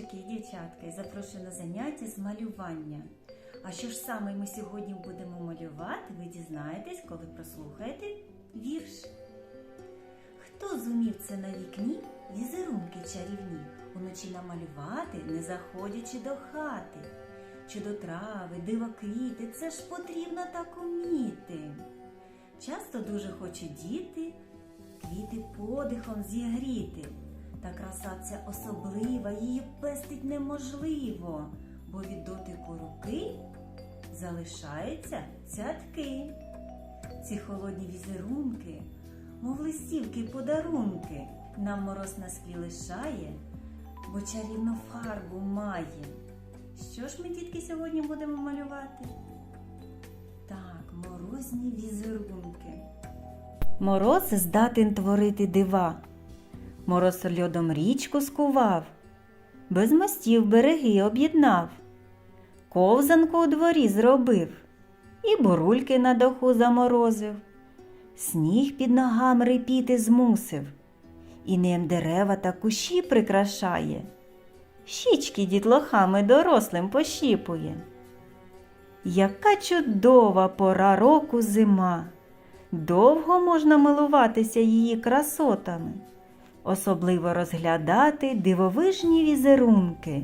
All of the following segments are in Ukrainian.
хлопчики і дівчатки, запрошую на заняття з малювання. А що ж саме ми сьогодні будемо малювати, ви дізнаєтесь, коли прослухаєте вірш. Хто зумів це на вікні візерунки чарівні, уночі намалювати, не заходячи до хати? Чудо трави, диво квіти, це ж потрібно так уміти. Часто дуже хочуть діти квіти подихом зігріти. Та краса ця особлива, її пестить неможливо, бо від дотику руки залишаються цятки. Ці холодні візерунки, мов листівки подарунки, нам мороз на склі лишає, бо чарівну фарбу має. Що ж ми, дітки, сьогодні будемо малювати? Так, морозні візерунки. Мороз здатен творити дива. Мороз льодом річку скував, без мостів береги об'єднав, ковзанку у дворі зробив, і бурульки на даху заморозив, сніг під ногами репіти змусив, і ним дерева та кущі прикрашає, щічки дітлохами дорослим пощіпує. Яка чудова пора року зима! Довго можна милуватися її красотами, особливо розглядати дивовижні візерунки.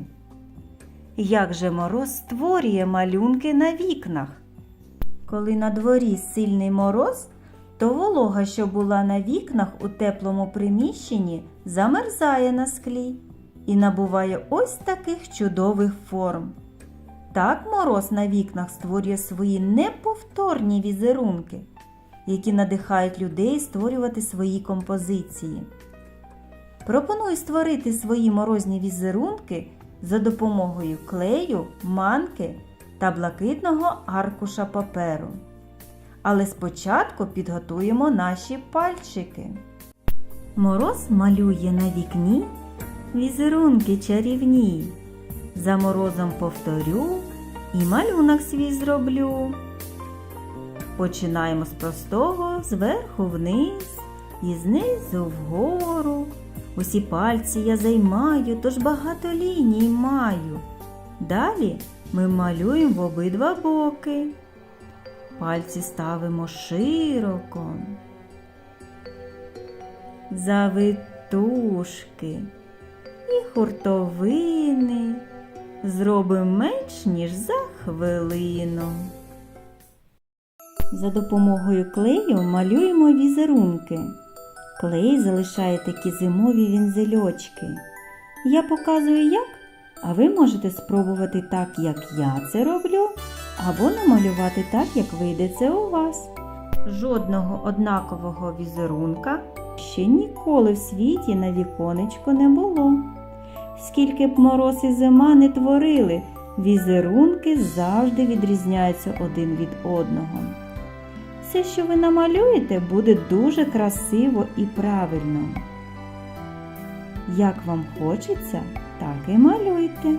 Як же мороз створює малюнки на вікнах? Коли на дворі сильний мороз, то волога, що була на вікнах у теплому приміщенні, замерзає на склі і набуває ось таких чудових форм. Так мороз на вікнах створює свої неповторні візерунки які надихають людей створювати свої композиції. Пропоную створити свої морозні візерунки за допомогою клею, манки та блакитного аркуша паперу. Але спочатку підготуємо наші пальчики. Мороз малює на вікні візерунки чарівні. За морозом повторю і малюнок свій зроблю. Починаємо з простого зверху вниз і знизу вгору. Усі пальці я займаю, тож багато ліній маю. Далі ми малюємо в обидва боки. Пальці ставимо широко. Завитушки і хуртовини зробимо менш, ніж за хвилину. За допомогою клею малюємо візерунки. Клей залишає такі зимові вінзельочки. Я показую як, а ви можете спробувати так, як я це роблю, або намалювати так, як вийде це у вас. Жодного однакового візерунка ще ніколи в світі на віконечко не було. Скільки б мороз і зима не творили, візерунки завжди відрізняються один від одного. Все, що ви намалюєте, буде дуже красиво і правильно. Як вам хочеться, так і малюйте.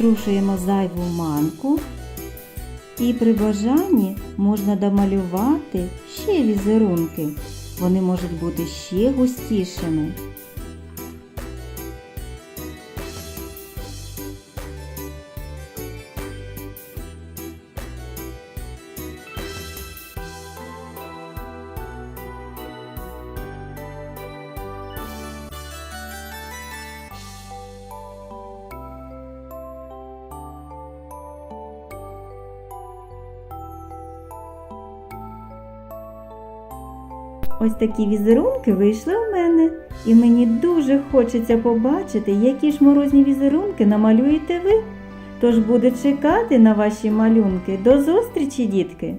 Струшуємо зайву манку і при бажанні можна домалювати ще візерунки. Вони можуть бути ще густішими. Ось такі візерунки вийшли у мене. І мені дуже хочеться побачити, які ж морозні візерунки намалюєте ви. Тож буду чекати на ваші малюнки. До зустрічі, дітки!